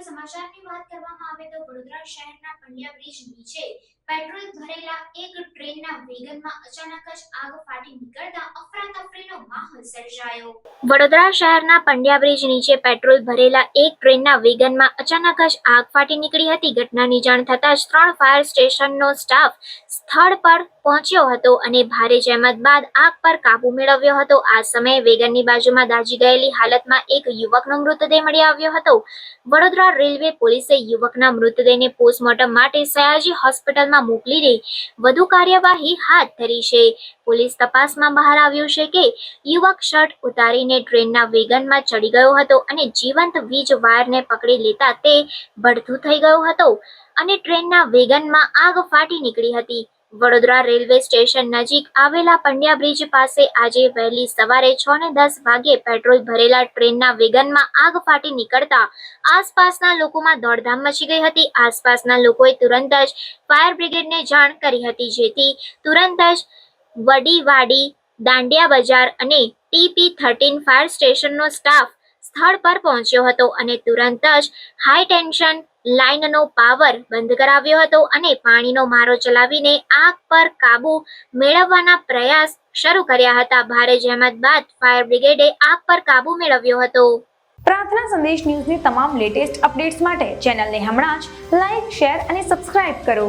સમાચારની વાત કરવામાં આવે તો વડોદરા શહેરના પંડ્યા બ્રિજ નીચે પેટ્રોલ ભરેલા એક ટ્રેનના વેગનમાં અચાનક જ આગ ફાટી નીકળતા અફરાતફરીનો માહોલ સર્જાયો. વડોદરા શહેરના પંડ્યા બ્રિજ નીચે પેટ્રોલ ભરેલા એક ટ્રેનના વેગનમાં અચાનક જ આગ ફાટી નીકળી હતી. ઘટનાની જાણ થતાં જ ત્રણ ફાયર સ્ટેશનનો સ્ટાફ સ્થળ પર પહોંચ્યો હતો અને ભારે જહેમત બાદ આગ પર કાબુ મેળવ્યો હતો. આ સમયે વેગનની બાજુમાં દાઝી ગયેલી હાલતમાં એક યુવકનો મૃતદેહ મળી આવ્યો હતો. વડોદરા રેલવે પોલીસે યુવકના મૃતદેહને પોસ્ટમોર્ટમ માટે સયાજી હોસ્પિટલમાં મોકલી દઈ વધુ કાર્યવાહી હાથ ધરી છે. પોલીસ તપાસમાં બહાર આવ્યું છે કે યુવક શર્ટ ઉતારીને ટ્રેનના વેગનમાં ચડી ગયો હતો અને જીવંત વીજ વાયરને પકડી લેતા તે ભડથું થઈ ગયો હતો અને ટ્રેનના વેગનમાં આગ ફાટી નીકળી હતી. વડોદરા રેલવે સ્ટેશન નજીક આવેલા પંડ્યા બ્રિજ પાસે આજે વહેલી સવારે છ ને દસ વાગે પેટ્રોલ ભરેલા ટ્રેનના વેગનમાં આગ ફાટી નીકળતા આસપાસના લોકોમાં દોડધામ મચી ગઈ હતી. આસપાસના લોકોએ તુરંત જ ફાયર બ્રિગેડને જાણ કરી હતી, જેથી તુરંત જ વડીવાડી, દાંડિયા બજાર અને ટીપી થર્ટીન ફાયર સ્ટેશનનો સ્ટાફ સ્થળ પર પહોંચ્યો હતો અને તુરંત જ હાઈ ટેન્શન લાઇનનો પાવર બંધ કરાવ્યો હતો અને પાણીનો મારો ચલાવીને આગ પર કાબુ મેળવવાના પ્રયાસ શરૂ કર્યા હતા. ભારે જહેમત બાદ ફાયર બ્રિગેડે આગ પર કાબુ મેળવ્યો હતો. પ્રાર્થના સંદેશ ન્યૂઝની તમામ લેટેસ્ટ અપડેટ્સ માટે ચેનલને હમણાં જ લાઈક શેર અને સબસ્ક્રાઇબ કરો.